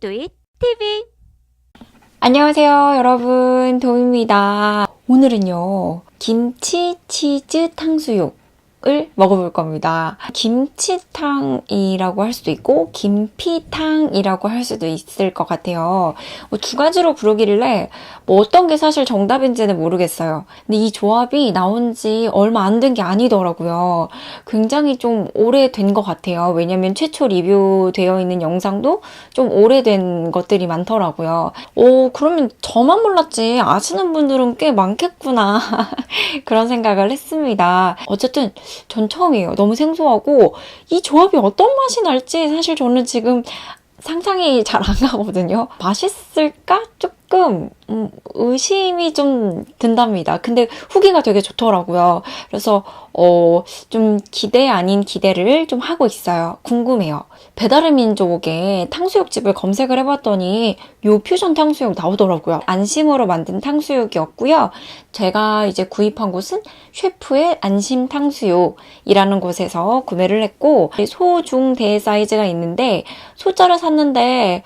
뚜잇 TV 안녕하세요, 여러분. 도입니다. 오늘은요, 김치 치즈 탕수육 을 먹어볼 겁니다. 김치탕이라고 할 수도 있고, 김피탕이라고 할 수도 있을 것 같아요. 뭐 두 가지로 부르길래, 뭐 어떤 게 사실 정답인지는 모르겠어요. 근데 이 조합이 나온 지 얼마 안 된 게 아니더라고요. 굉장히 좀 오래된 것 같아요. 왜냐면 최초 리뷰되어 있는 영상도 좀 오래된 것들이 많더라고요. 오, 그러면 저만 몰랐지. 아시는 분들은 꽤 많겠구나. 그런 생각을 했습니다. 어쨌든 전 처음이에요. 너무 생소하고 이 조합이 어떤 맛이 날지 사실 저는 지금 상상이 잘 안 가거든요. 맛있을까? 조금 음, 의심이 좀 든답니다. 근데 후기가 되게 좋더라고요. 그래서 어, 좀 기대 아닌 기대를 좀 하고 있어요. 궁금해요. 배달의 민족에 탕수육집을 검색을 해봤더니 요 퓨전 탕수육 나오더라고요. 안심으로 만든 탕수육이었고요. 제가 이제 구입한 곳은 셰프의 안심 탕수육이라는 곳에서 구매를 했고 소, 중, 대 사이즈가 있는데 소자를 샀는데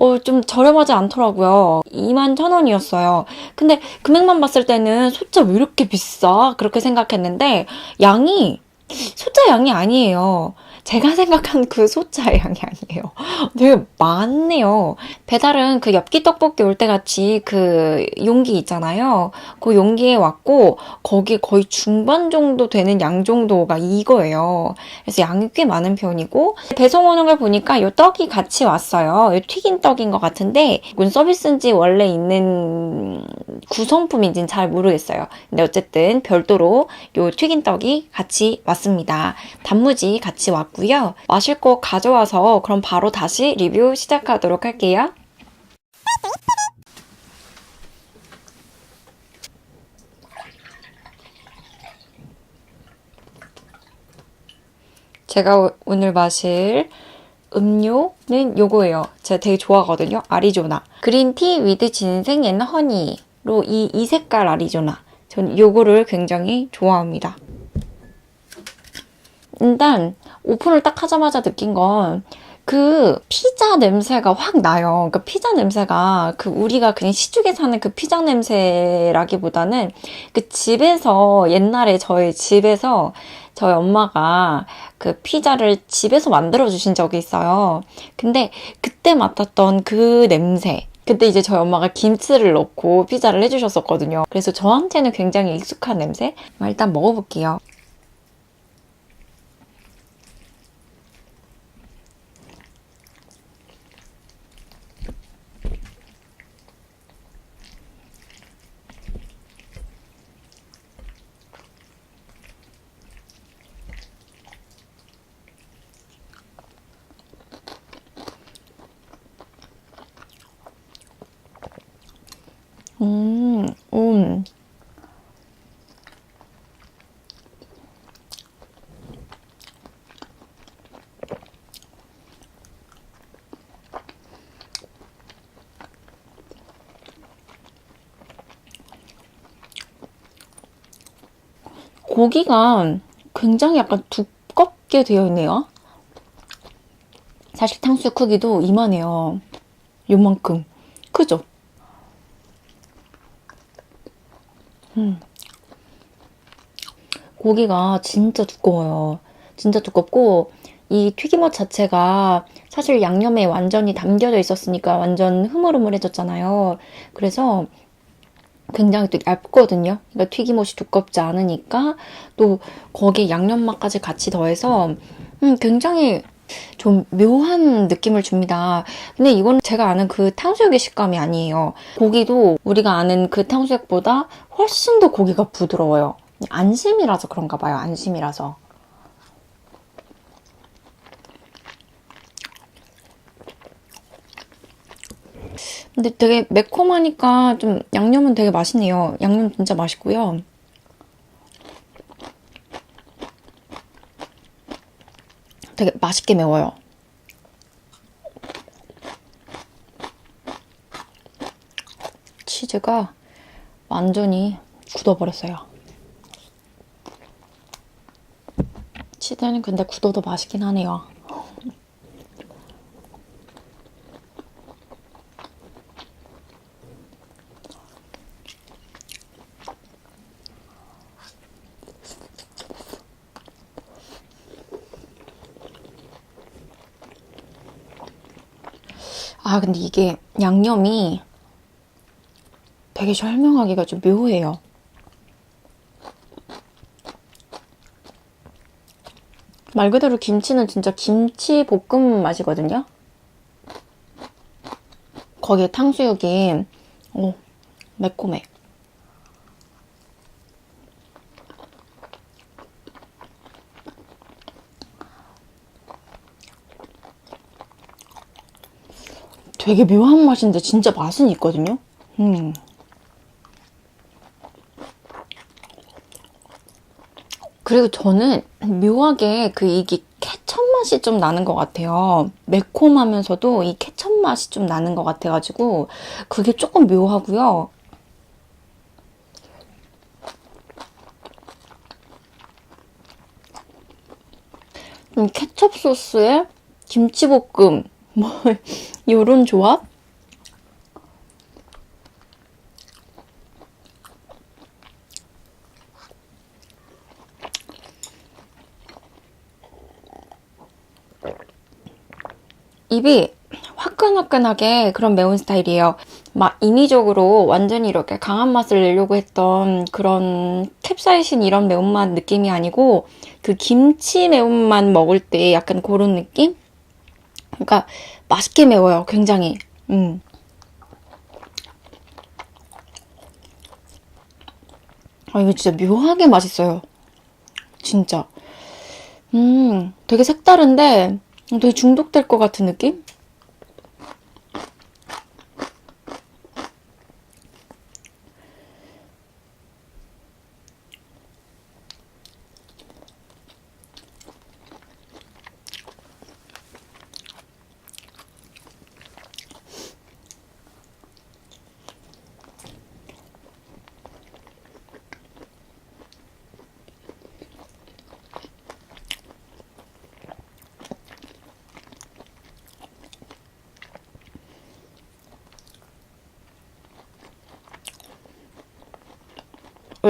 어, 좀 저렴하지 않더라고요. 2만 천 원이었어요. 근데 금액만 봤을 때는 소자 왜 이렇게 비싸? 그렇게 생각했는데 양이 소자 양이 아니에요. 제가 생각한 그 소자 양이 아니에요. 되게 많네요. 배달은 그 엽기 떡볶이 올 때 같이 그 용기 있잖아요. 그 용기에 왔고 거기 거의 중반 정도 되는 양 정도가 이거예요. 그래서 양이 꽤 많은 편이고 배송 오는 걸 보니까 요 떡이 같이 왔어요. 요 튀긴 떡인 것 같은데 이건 서비스인지 원래 있는 구성품인지는 잘 모르겠어요. 근데 어쨌든 별도로 요 튀긴 떡이 같이 왔습니다. 단무지 같이 왔고 요. 마실 거 가져와서 그럼 바로 다시 리뷰 시작하도록 할게요. 제가 오- 오늘 마실 음료는 요거예요. 제가 되게 좋아하거든요. 아리조나. 그린티 위드 진생 앤 허니로 이, 이 색깔 아리조나. 전 요거를 굉장히 좋아합니다. 일단 오픈을 딱 하자마자 느낀 건 그 피자 냄새가 확 나요. 그러니까 피자 냄새가 그 우리가 그냥 시중에 사는 그 피자 냄새라기보다는 그 집에서 옛날에 저희 집에서 저희 엄마가 그 피자를 집에서 만들어 주신 적이 있어요. 근데 그때 맡았던 그 냄새. 그때 이제 저희 엄마가 김치를 넣고 피자를 해주셨었거든요. 그래서 저한테는 굉장히 익숙한 냄새. 일단 먹어볼게요. 음, 음. 고기가 굉장히 약간 두껍게 되어 있네요. 사실 탕수육 크기도 이만해요. 요만큼. 크죠? 고기가 진짜 두꺼워요. 진짜 두껍고 이 튀김옷 자체가 사실 양념에 완전히 담겨져 있었으니까 완전 흐물흐물해졌잖아요. 그래서 굉장히 또 얇거든요. 그러니까 튀김옷이 두껍지 않으니까 또 거기에 양념 맛까지 같이 더해서 음, 굉장히 좀 묘한 느낌을 줍니다. 근데 이건 제가 아는 그 탕수육의 식감이 아니에요. 고기도 우리가 아는 그 탕수육보다 훨씬 더 고기가 부드러워요. 안심이라서 그런가 봐요. 안심이라서. 근데 되게 매콤하니까 좀 양념은 되게 맛있네요. 양념 진짜 맛있고요. 되게 맛있게 매워요. 치즈가 완전히 굳어버렸어요. 치즈는 근데 굳어도 맛있긴 하네요. 아, 근데 이게 양념이 되게 설명하기가 좀 묘해요. 말 그대로 김치는 진짜 김치 볶음 맛이거든요. 거기에 탕수육이 오, 매콤해. 되게 묘한 맛인데 진짜 맛은 있거든요. 음. 그리고 저는 묘하게 그 이게 케첩 맛이 좀 나는 것 같아요. 매콤하면서도 이 케첩 맛이 좀 나는 것 같아가지고 그게 조금 묘하고요. 음, 케첩 소스에 김치볶음 뭐 요런 조합? 입이 화끈화끈하게 그런 매운 스타일이에요. 막 인위적으로 완전히 이렇게 강한 맛을 내려고 했던 그런 캡사이신 이런 매운맛 느낌이 아니고 그 김치 매운맛 먹을 때 약간 그런 느낌? 그러니까 맛있게 매워요. 굉장히. 음. 아, 이거 진짜 묘하게 맛있어요. 진짜. 음, 되게 색다른데 되게 중독될 것 같은 느낌?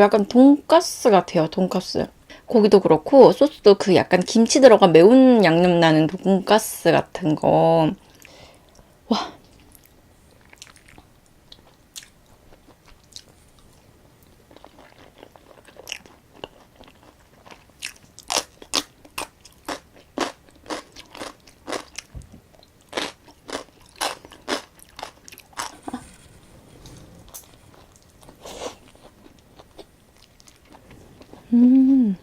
약간 돈가스 같아요, 돈가스. 고기도 그렇고 소스도 그 약간 김치 들어간 매운 양념 나는 돈가스 같은 거. 음.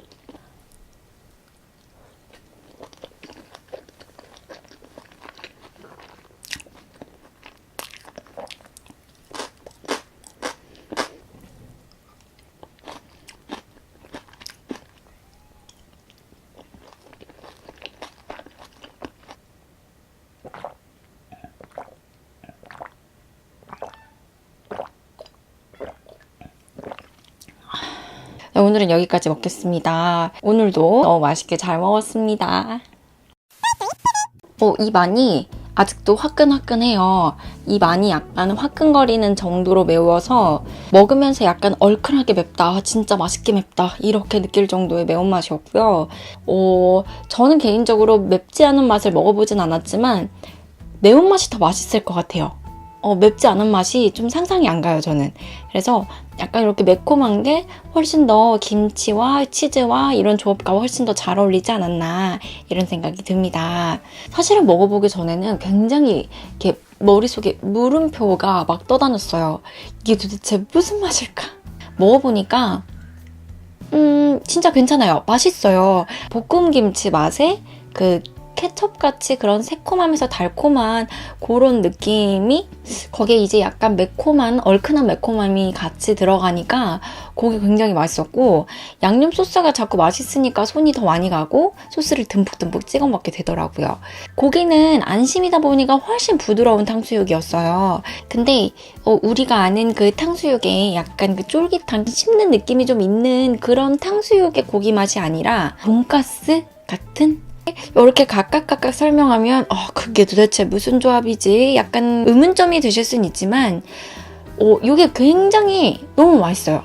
오늘은 여기까지 먹겠습니다. 오늘도 너무 맛있게 잘 먹었습니다. 어, 이 많이 아직도 화끈화끈해요. 이 많이 약간 화끈거리는 정도로 매워서 먹으면서 약간 얼큰하게 맵다. 아, 진짜 맛있게 맵다. 이렇게 느낄 정도의 매운맛이었고요. 어, 저는 개인적으로 맵지 않은 맛을 먹어보진 않았지만 매운맛이 더 맛있을 것 같아요. 어, 맵지 않은 맛이 좀 상상이 안 가요, 저는. 그래서 약간 이렇게 매콤한 게 훨씬 더 김치와 치즈와 이런 조합과 훨씬 더 잘 어울리지 않았나 이런 생각이 듭니다. 사실은 먹어보기 전에는 굉장히 이렇게 머릿속에 물음표가 막 떠다녔어요. 이게 도대체 무슨 맛일까? 먹어보니까 음 진짜 괜찮아요. 맛있어요. 볶음김치 맛에 그 케첩같이 그런 새콤하면서 달콤한 그런 느낌이 거기에 이제 약간 매콤한 얼큰한 매콤함이 같이 들어가니까 고기 굉장히 맛있었고 양념 소스가 자꾸 맛있으니까 손이 더 많이 가고 소스를 듬뿍듬뿍 찍어 먹게 되더라고요. 고기는 안심이다 보니까 훨씬 부드러운 탕수육이었어요. 근데 어, 우리가 아는 그 탕수육에 약간 그 쫄깃한 씹는 느낌이 좀 있는 그런 탕수육의 고기 맛이 아니라 돈가스 같은 이렇게 각각각각 설명하면 어, 그게 도대체 무슨 조합이지? 약간 의문점이 드실 수는 있지만 어, 이게 굉장히 너무 맛있어요.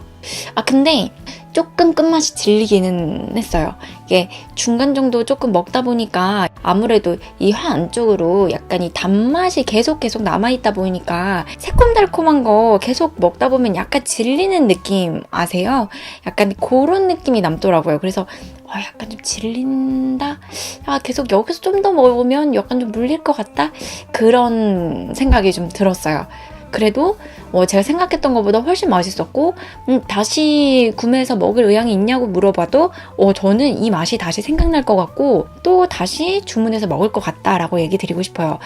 아 근데 조금 끝맛이 질리기는 했어요. 이게 중간 정도 조금 먹다 보니까 아무래도 이 화 안쪽으로 약간 이 단맛이 계속 계속 남아있다 보니까 새콤달콤한 거 계속 먹다 보면 약간 질리는 느낌 아세요? 약간 그런 느낌이 남더라고요. 그래서 어, 약간 좀 질린다? 아, 계속 여기서 좀 더 먹으면 약간 좀 물릴 것 같다? 그런 생각이 좀 들었어요. 그래도 어, 제가 생각했던 것보다 훨씬 맛있었고 음, 다시 구매해서 먹을 의향이 있냐고 물어봐도 어, 저는 이 맛이 다시 생각날 것 같고 또 다시 주문해서 먹을 것 같다라고 얘기 드리고 싶어요.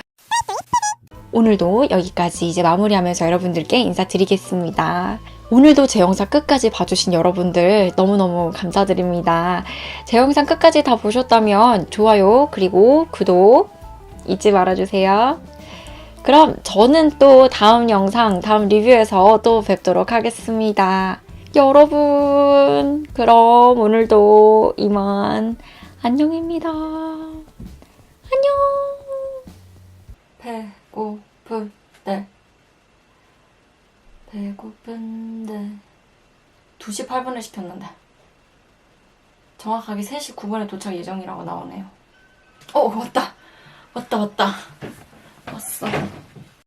오늘도 여기까지 이제 마무리하면서 여러분들께 인사드리겠습니다. 오늘도 제 영상 끝까지 봐주신 여러분들 너무너무 감사드립니다. 제 영상 끝까지 다 보셨다면 좋아요 그리고 구독 잊지 말아주세요. 그럼 저는 또 다음 영상, 다음 리뷰에서 또 뵙도록 하겠습니다. 여러분, 그럼 오늘도 이만 안녕입니다. 안녕. 배고플 때. 배고픈데. 2시 8분에 시켰는데. 정확하게 3시 9분에 도착 예정이라고 나오네요. 어, 왔다. 왔다, 왔다. 왔어.